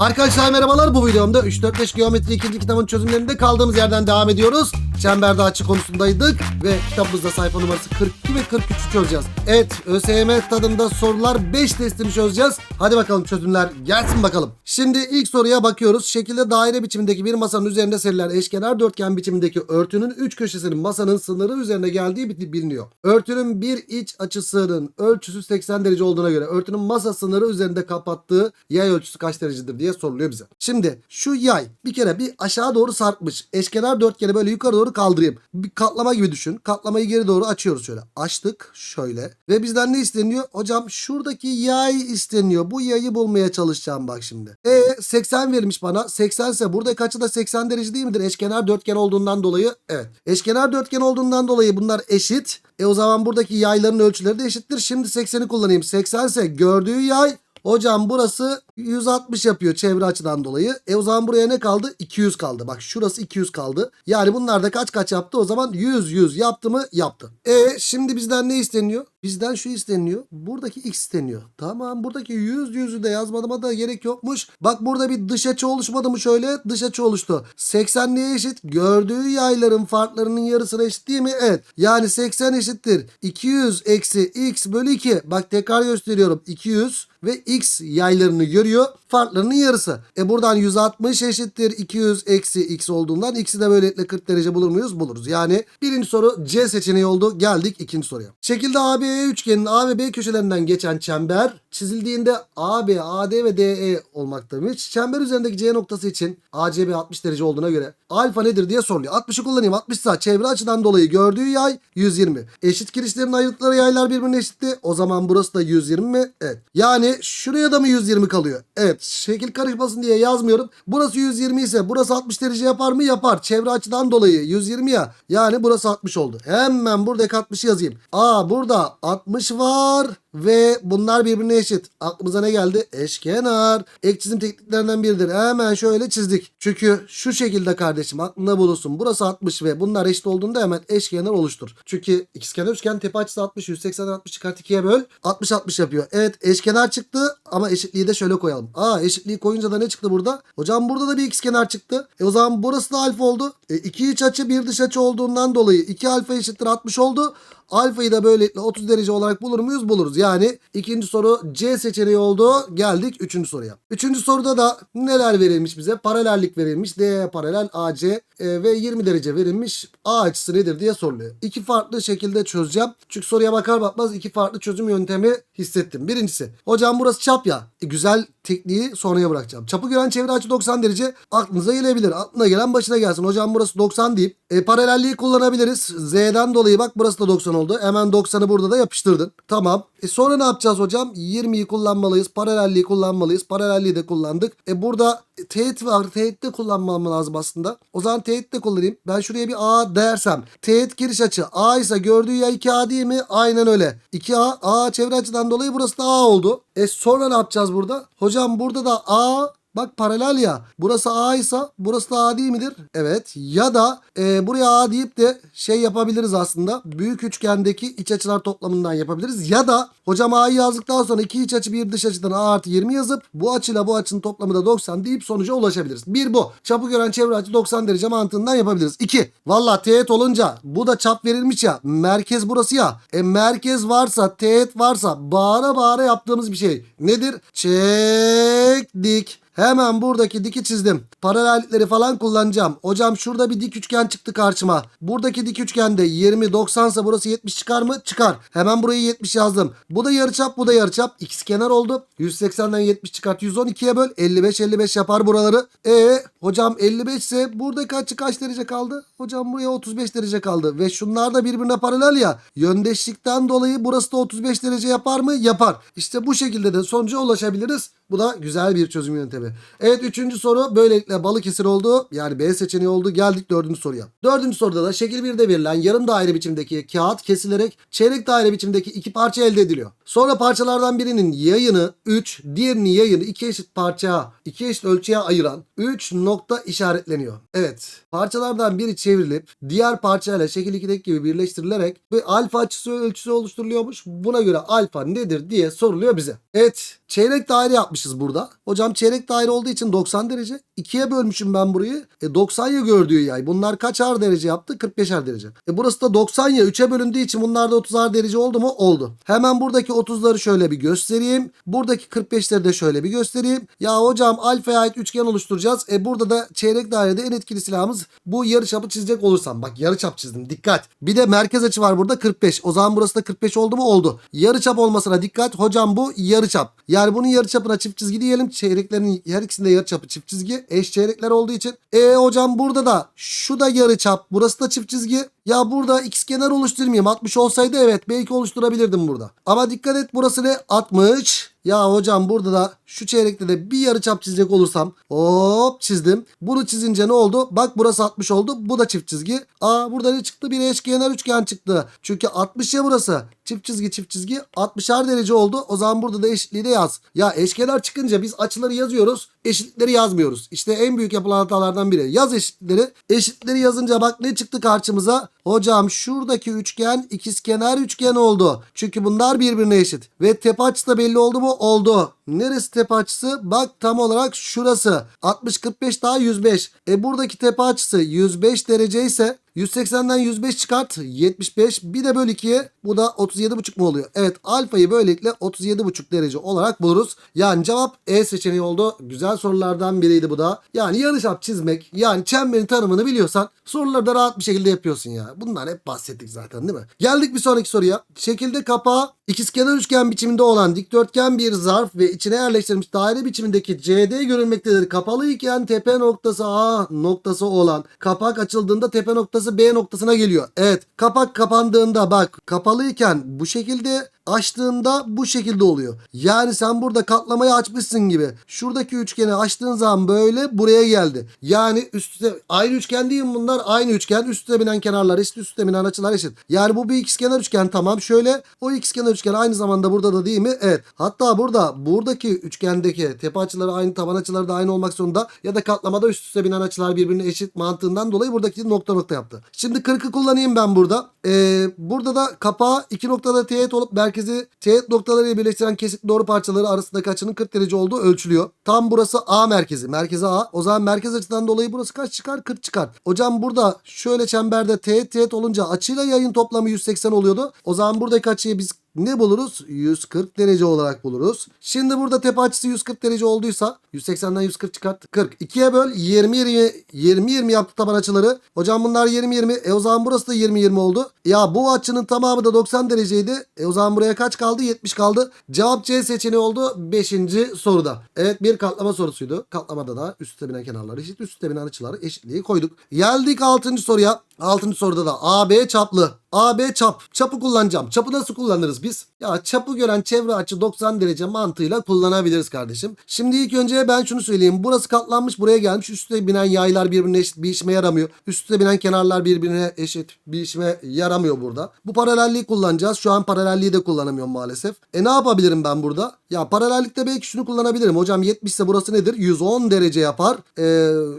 Arkadaşlar merhabalar bu videomda 3-4-5 geometri 2. kitabın çözümlerinde kaldığımız yerden devam ediyoruz. Çemberde açı konusundaydık ve kitabımızda sayfa numarası 42 ve 43'ü çözeceğiz. Evet ÖSYM tadında sorular 5 testini çözeceğiz. Hadi bakalım çözümler gelsin bakalım. Şimdi ilk soruya bakıyoruz. Şekilde daire biçimindeki bir masanın üzerinde serilen eşkenar dörtgen biçimindeki örtünün 3 köşesinin masanın sınırı üzerine geldiği bil- biliniyor. Örtünün bir iç açısının ölçüsü 80 derece olduğuna göre örtünün masa sınırı üzerinde kapattığı yay ölçüsü kaç derecedir diye soruluyor bize. Şimdi şu yay bir kere bir aşağı doğru sarkmış. Eşkenar dörtgeni böyle yukarı doğru kaldırayım. Bir katlama gibi düşün. Katlamayı geri doğru açıyoruz şöyle. Açtık şöyle. Ve bizden ne isteniyor? Hocam şuradaki yay isteniyor. Bu yayı bulmaya çalışacağım bak şimdi. E 80 verilmiş bana. 80 ise buradaki açı da 80 derece değil midir? Eşkenar dörtgen olduğundan dolayı. Evet. Eşkenar dörtgen olduğundan dolayı bunlar eşit. E o zaman buradaki yayların ölçüleri de eşittir. Şimdi 80'i kullanayım. 80 ise gördüğü yay Hocam burası 160 yapıyor çevre açıdan dolayı. E o zaman buraya ne kaldı? 200 kaldı. Bak şurası 200 kaldı. Yani bunlar da kaç kaç yaptı? O zaman 100 100 yaptı mı? Yaptı. E şimdi bizden ne isteniyor? Bizden şu isteniyor. Buradaki x isteniyor. Tamam buradaki 100 100'ü de yazmadığıma da gerek yokmuş. Bak burada bir dış açı oluşmadı mı şöyle? Dış açı oluştu. 80 neye eşit? Gördüğü yayların farklarının yarısına eşit değil mi? Evet. Yani 80 eşittir. 200 eksi x bölü 2. Bak tekrar gösteriyorum. 200 ve x yaylarını görüyor. Farklarının yarısı. E buradan 160 eşittir 200 eksi x olduğundan x'i de böylelikle 40 derece bulur muyuz? Buluruz. Yani birinci soru C seçeneği oldu. Geldik ikinci soruya. Şekilde ABE üçgenin A ve B köşelerinden geçen çember çizildiğinde AB, AD ve DE olmaktaymış. Çember üzerindeki C noktası için ACB 60 derece olduğuna göre alfa nedir diye soruluyor. 60'ı kullanayım. 60 ise çevre açıdan dolayı gördüğü yay 120. Eşit kirişlerin ayırdıkları yaylar birbirine eşitti. O zaman burası da 120 mi? Evet. Yani şuraya da mı 120 kalıyor? Evet. Şekil karışmasın diye yazmıyorum. Burası 120 ise burası 60 derece yapar mı? Yapar. Çevre açıdan dolayı 120 ya. Yani burası 60 oldu. Hemen buradaki 60'ı yazayım. Aa burada 60 var ve bunlar birbirine eşit. Aklımıza ne geldi? Eşkenar. Ek çizim tekniklerinden biridir. Hemen şöyle çizdik. Çünkü şu şekilde kardeşim aklında bulunsun. Burası 60 ve bunlar eşit olduğunda hemen eşkenar oluştur. Çünkü ikizkenar üçgen tepe açısı 60. 180 60 çıkart 2'ye böl. 60 60 yapıyor. Evet eşkenar çıktı ama eşitliği de şöyle koyalım. Aa eşitliği koyunca da ne çıktı burada? Hocam burada da bir ikizkenar çıktı. E o zaman burası da alfa oldu. E, iki iç açı bir dış açı olduğundan dolayı 2 alfa eşittir 60 oldu. Alfayı da böylelikle 30 derece olarak bulur muyuz? Buluruz. Yani ikinci soru C seçeneği oldu. Geldik üçüncü soruya. Üçüncü soruda da neler verilmiş bize? Paralellik verilmiş. D paralel AC e, ve 20 derece verilmiş. A açısı nedir diye soruluyor. İki farklı şekilde çözeceğim. Çünkü soruya bakar bakmaz iki farklı çözüm yöntemi hissettim. Birincisi. Hocam burası çap ya. E, güzel tekniği sonraya bırakacağım. Çapı gören çevre açı 90 derece aklınıza gelebilir. Aklına gelen başına gelsin. Hocam burası 90 deyip e, paralelliği kullanabiliriz. Z'den dolayı bak burası da 90 oldu. Hemen 90'ı burada da yapıştırdın. Tamam. E sonra ne yapacağız hocam? 20'yi kullanmalıyız. Paralelliği kullanmalıyız. Paralelliği de kullandık. E burada teğet var. Teğet de kullanmam lazım aslında. O zaman teğet de kullanayım. Ben şuraya bir A dersem. Teğet giriş açı A ise gördüğü ya 2A değil mi? Aynen öyle. 2A. A çevre açıdan dolayı burası da A oldu. E sonra ne yapacağız burada? Hocam burada da A Bak paralel ya. Burası A ise burası da A değil midir? Evet. Ya da e, buraya A deyip de şey yapabiliriz aslında. Büyük üçgendeki iç açılar toplamından yapabiliriz. Ya da hocam A'yı yazdıktan sonra iki iç açı bir dış açıdan A artı 20 yazıp bu açıyla bu açının toplamı da 90 deyip sonuca ulaşabiliriz. Bir bu. Çapı gören çevre açı 90 derece mantığından yapabiliriz. İki. Valla teğet olunca bu da çap verilmiş ya. Merkez burası ya. E merkez varsa teğet varsa bağıra bağıra yaptığımız bir şey. Nedir? Çektik. Hemen buradaki diki çizdim. Paralellikleri falan kullanacağım. Hocam şurada bir dik üçgen çıktı karşıma. Buradaki dik üçgende 20 90 ise burası 70 çıkar mı? Çıkar. Hemen burayı 70 yazdım. Bu da yarıçap, bu da yarıçap. İkisi kenar oldu. 180'den 70 çıkart 112'ye böl. 55 55 yapar buraları. E hocam 55 ise buradaki açı kaç derece kaldı? Hocam buraya 35 derece kaldı ve şunlar da birbirine paralel ya. Yöndeşlikten dolayı burası da 35 derece yapar mı? Yapar. İşte bu şekilde de sonuca ulaşabiliriz. Bu da güzel bir çözüm yöntemi. Evet üçüncü soru böylelikle Balıkesir oldu. Yani B seçeneği oldu. Geldik dördüncü soruya. Dördüncü soruda da şekil 1'de verilen yarım daire biçimdeki kağıt kesilerek çeyrek daire biçimdeki iki parça elde ediliyor. Sonra parçalardan birinin yayını 3, diğerinin yayını 2 eşit parçaya, 2 eşit ölçüye ayıran 3 nokta işaretleniyor. Evet. Parçalardan biri çevrilip diğer parçayla şekil 2'deki gibi birleştirilerek bir alfa açısı ölçüsü oluşturuluyormuş. Buna göre alfa nedir diye soruluyor bize. Evet. Çeyrek daire yapmış yapmışız burada? Hocam çeyrek daire olduğu için 90 derece. 2'ye bölmüşüm ben burayı. E 90 ya gördüğü yay. Bunlar kaçar derece yaptı? 45'er derece. E burası da 90 ya 3'e bölündüğü için bunlar da 30'ar derece oldu mu? Oldu. Hemen buradaki 30'ları şöyle bir göstereyim. Buradaki 45'leri de şöyle bir göstereyim. Ya hocam alfaya ait üçgen oluşturacağız. E burada da çeyrek dairede en etkili silahımız bu yarıçapı çizecek olursam. Bak yarıçap çizdim. Dikkat. Bir de merkez açı var burada 45. O zaman burası da 45 oldu mu? Oldu. Yarıçap olmasına dikkat. Hocam bu yarıçap. Yani bunun yarıçapına çift çizgi diyelim. Çeyreklerin her ikisinde yarıçapı çift çizgi. Eş çeyrekler olduğu için. E hocam burada da şu da yarıçap. Burası da çift çizgi. Ya burada ikizkenar oluşturmayayım. 60 olsaydı evet belki oluşturabilirdim burada. Ama dikkat et burası ne? 60. Ya hocam burada da şu çeyrekte de bir yarıçap çizecek olursam hop çizdim. Bunu çizince ne oldu? Bak burası 60 oldu. Bu da çift çizgi. Aa burada ne çıktı? Bir eşkenar üçgen çıktı. Çünkü 60 ya burası. Çift çizgi çift çizgi 60'ar derece oldu. O zaman burada da eşitliği de yaz. Ya eşkenar çıkınca biz açıları yazıyoruz. Eşitlikleri yazmıyoruz. İşte en büyük yapılan hatalardan biri. Yaz eşitlikleri. Eşitlikleri yazınca bak ne çıktı karşımıza? Hocam şuradaki üçgen ikizkenar üçgen oldu. Çünkü bunlar birbirine eşit. Ve tepe açısı da belli oldu mu? Oldu. Neresi tepe açısı? Bak tam olarak şurası. 60 45 daha 105. E buradaki tepe açısı 105 derece ise 180'den 105 çıkart 75 bir de böl 2'ye bu da 37,5 mu oluyor? Evet alfayı böylelikle 37,5 derece olarak buluruz. Yani cevap E seçeneği oldu. Güzel sorulardan biriydi bu da. Yani yarıçap çizmek yani çemberin tanımını biliyorsan soruları da rahat bir şekilde yapıyorsun ya. Bundan hep bahsettik zaten değil mi? Geldik bir sonraki soruya. Şekilde kapağı ikizkenar üçgen biçiminde olan dikdörtgen bir zarf ve içine yerleştirilmiş daire biçimindeki CD görülmektedir. Kapalı iken tepe noktası A noktası olan kapak açıldığında tepe noktası B noktasına geliyor. Evet kapak kapandığında bak kapalıyken bu şekilde açtığında bu şekilde oluyor. Yani sen burada katlamayı açmışsın gibi. Şuradaki üçgeni açtığın zaman böyle buraya geldi. Yani üstte aynı üçgen değil mi bunlar? Aynı üçgen. Üstte binen kenarlar eşit. Üstte binen açılar eşit. Yani bu bir ikizkenar üçgen tamam. Şöyle o ikizkenar üçgen aynı zamanda burada da değil mi? Evet. Hatta burada buradaki üçgendeki tepe açıları aynı taban açıları da aynı olmak zorunda. Ya da katlamada üst üste binen açılar birbirine eşit mantığından dolayı buradaki nokta nokta yaptı. Şimdi 40'ı kullanayım ben burada. Ee, burada da kapağı iki noktada teğet olup merkezi teğet noktalarıyla birleştiren kesik doğru parçaları arasındaki açının 40 derece olduğu ölçülüyor. Tam burası A merkezi. Merkezi A. O zaman merkez açıdan dolayı burası kaç çıkar? 40 çıkar. Hocam burada şöyle çemberde teğet teğet olunca açıyla yayın toplamı 180 oluyordu. O zaman buradaki açıyı biz ne buluruz? 140 derece olarak buluruz. Şimdi burada tepe açısı 140 derece olduysa 180'den 140 çıkart. 40. 2'ye böl 20 20 20 20 yaptı taban açıları. Hocam bunlar 20 20. E o zaman burası da 20 20 oldu. Ya bu açının tamamı da 90 dereceydi. E o zaman buraya kaç kaldı? 70 kaldı. Cevap C seçeneği oldu 5. soruda. Evet bir katlama sorusuydu. Katlamada da üst üste binen kenarlar eşit. Üst üste binen açıları eşitliği koyduk. Geldik 6. soruya. 6. soruda da AB çaplı. AB çap. Çapı kullanacağım. Çapı nasıl kullanırız biz? Ya çapı gören çevre açı 90 derece mantığıyla kullanabiliriz kardeşim. Şimdi ilk önce ben şunu söyleyeyim. Burası katlanmış buraya gelmiş. Üstte binen yaylar birbirine eşit bir işime yaramıyor. Üstte binen kenarlar birbirine eşit bir işime yaramıyor burada. Bu paralelliği kullanacağız. Şu an paralelliği de kullanamıyorum maalesef. E ne yapabilirim ben burada? Ya paralellikte belki şunu kullanabilirim. Hocam 70 ise burası nedir? 110 derece yapar. E,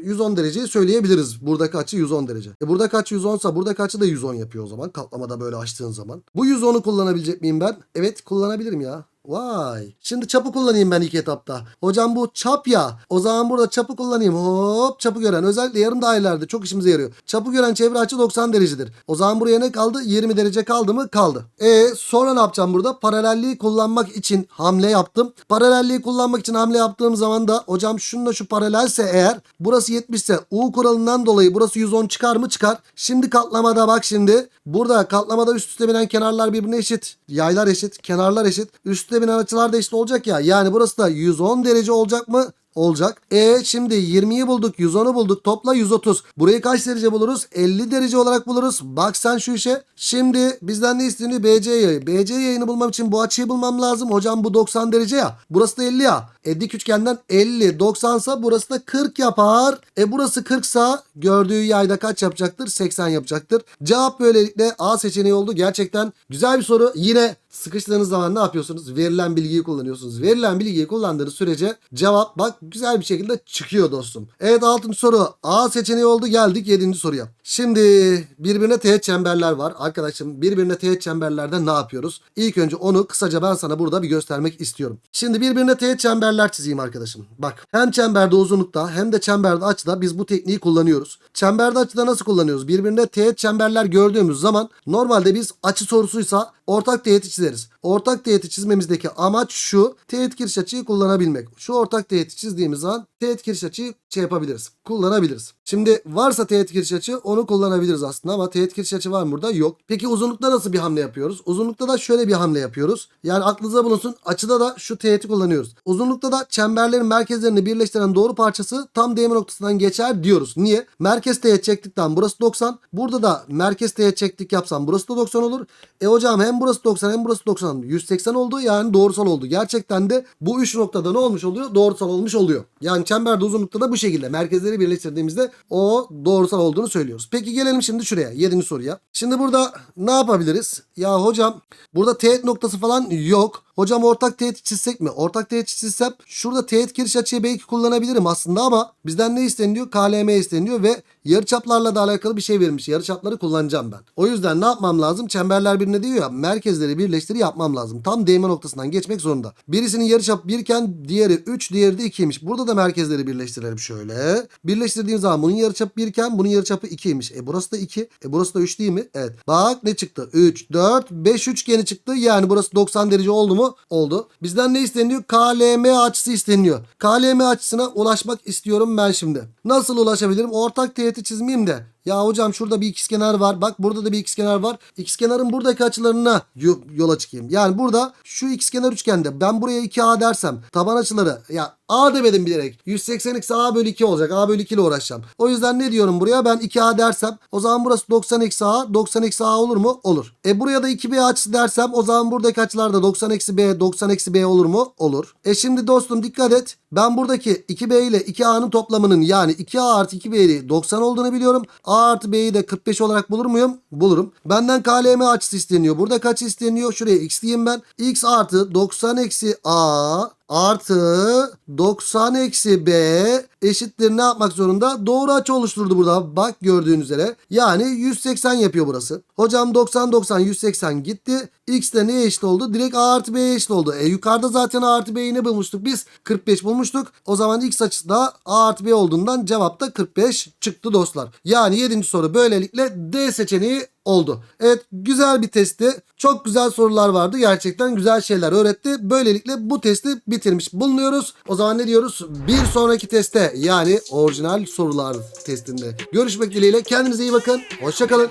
110 dereceyi söyleyebiliriz. Buradaki açı 110 derece. E buradaki açı 110 ise buradaki açı da 110 yapıyor o zaman. Katlamada böyle açtığın zaman. Bu 110'u kullanabilecek miyim ben? Evet kullanabilirim ya. Vay. Şimdi çapı kullanayım ben ilk etapta. Hocam bu çap ya. O zaman burada çapı kullanayım. Hop çapı gören. Özellikle yarım dairelerde çok işimize yarıyor. Çapı gören çevre açı 90 derecedir. O zaman buraya ne kaldı? 20 derece kaldı mı? Kaldı. E sonra ne yapacağım burada? Paralelliği kullanmak için hamle yaptım. Paralelliği kullanmak için hamle yaptığım zaman da hocam şununla şu paralelse eğer burası 70 ise U kuralından dolayı burası 110 çıkar mı? Çıkar. Şimdi katlamada bak şimdi. Burada katlamada üst üste binen kenarlar birbirine eşit. Yaylar eşit. Kenarlar eşit. Üstte binen açılar da eşit olacak ya. Yani burası da 110 derece olacak mı? olacak. E şimdi 20'yi bulduk 110'u bulduk topla 130. Burayı kaç derece buluruz? 50 derece olarak buluruz. Bak sen şu işe. Şimdi bizden ne istediğini BC yayı. BC yayını bulmam için bu açıyı bulmam lazım. Hocam bu 90 derece ya. Burası da 50 ya. E dik üçgenden 50 90 sa burası da 40 yapar. E burası 40 sa gördüğü yayda kaç yapacaktır? 80 yapacaktır. Cevap böylelikle A seçeneği oldu. Gerçekten güzel bir soru. Yine Sıkıştığınız zaman ne yapıyorsunuz? Verilen bilgiyi kullanıyorsunuz. Verilen bilgiyi kullandığınız sürece cevap bak güzel bir şekilde çıkıyor dostum. Evet 6. soru A seçeneği oldu geldik 7. soruya. Şimdi birbirine teğet çemberler var. Arkadaşım birbirine teğet çemberlerde ne yapıyoruz? İlk önce onu kısaca ben sana burada bir göstermek istiyorum. Şimdi birbirine teğet çemberler çizeyim arkadaşım. Bak hem çemberde uzunlukta hem de çemberde açıda biz bu tekniği kullanıyoruz. Çemberde açıda nasıl kullanıyoruz? Birbirine teğet çemberler gördüğümüz zaman normalde biz açı sorusuysa ortak teğeti Exodus Ortak teğeti çizmemizdeki amaç şu. Teğet giriş açıyı kullanabilmek. Şu ortak teğeti çizdiğimiz zaman teğet giriş açıyı şey yapabiliriz. Kullanabiliriz. Şimdi varsa teğet giriş açı onu kullanabiliriz aslında ama teğet giriş açı var mı burada? Yok. Peki uzunlukta nasıl bir hamle yapıyoruz? Uzunlukta da şöyle bir hamle yapıyoruz. Yani aklınıza bulunsun. Açıda da şu teğeti kullanıyoruz. Uzunlukta da çemberlerin merkezlerini birleştiren doğru parçası tam değme noktasından geçer diyoruz. Niye? Merkez teğet çektikten burası 90. Burada da merkez teğet çektik yapsam burası da 90 olur. E hocam hem burası 90 hem burası 90. 180 oldu yani doğrusal oldu. Gerçekten de bu üç noktada ne olmuş oluyor? Doğrusal olmuş oluyor. Yani çemberde uzunlukta da bu şekilde merkezleri birleştirdiğimizde o doğrusal olduğunu söylüyoruz. Peki gelelim şimdi şuraya 7. soruya. Şimdi burada ne yapabiliriz? Ya hocam burada teğet noktası falan yok. Hocam ortak teğet çizsek mi? Ortak teğet çizsem şurada teğet giriş açıyı belki kullanabilirim aslında ama bizden ne isteniyor? KLM isteniyor ve yarıçaplarla da alakalı bir şey verilmiş. Yarıçapları kullanacağım ben. O yüzden ne yapmam lazım? Çemberler birine diyor ya merkezleri birleştir yapmam lazım. Tam değme noktasından geçmek zorunda. Birisinin yarıçap 1 iken diğeri 3 diğeri de 2'ymiş. Burada da merkezleri birleştirelim şöyle. Birleştirdiğim zaman bunun yarıçapı 1 iken bunun yarıçapı 2'ymiş. E burası da 2. E burası da 3 değil mi? Evet. Bak ne çıktı? 3, 4, 5 üçgeni çıktı. Yani burası 90 derece oldu mu? Oldu. Bizden ne isteniyor? KLM açısı isteniyor. KLM açısına ulaşmak istiyorum ben şimdi. Nasıl ulaşabilirim? Ortak teğeti çizmeyeyim de. Ya hocam şurada bir ikizkenar var. Bak burada da bir ikizkenar var. İkizkenarın buradaki açılarına yo- yola çıkayım. Yani burada şu ikizkenar üçgende ben buraya 2A dersem taban açıları ya A demedim bilerek. 180 eksi A bölü 2 olacak. A bölü 2 ile uğraşacağım. O yüzden ne diyorum buraya? Ben 2A dersem o zaman burası 90 eksi A. 90 eksi A olur mu? Olur. E buraya da 2B açısı dersem o zaman buradaki açılar da 90 eksi B 90 eksi B olur mu? Olur. E şimdi dostum dikkat et. Ben buradaki 2B ile 2A'nın toplamının yani 2A artı 2B'yi 90 olduğunu biliyorum. A artı B'yi de 45 olarak bulur muyum? Bulurum. Benden KLM açısı isteniyor. Burada kaç isteniyor? Şuraya X diyeyim ben. X artı 90 eksi A artı 90 eksi B eşittir ne yapmak zorunda? Doğru açı oluşturdu burada. Bak gördüğünüz üzere. Yani 180 yapıyor burası. Hocam 90 90 180 gitti. X de neye eşit oldu? Direkt A artı B'ye eşit oldu. E yukarıda zaten A artı B'yi ne bulmuştuk? Biz 45 bulmuştuk. O zaman X açısı da A artı B olduğundan cevap da 45 çıktı dostlar. Yani 7. soru böylelikle D seçeneği oldu. Evet güzel bir testti. Çok güzel sorular vardı. Gerçekten güzel şeyler öğretti. Böylelikle bu testi bitirmiş bulunuyoruz. O zaman ne diyoruz? Bir sonraki teste yani orijinal sorular testinde. Görüşmek dileğiyle. Kendinize iyi bakın. Hoşçakalın.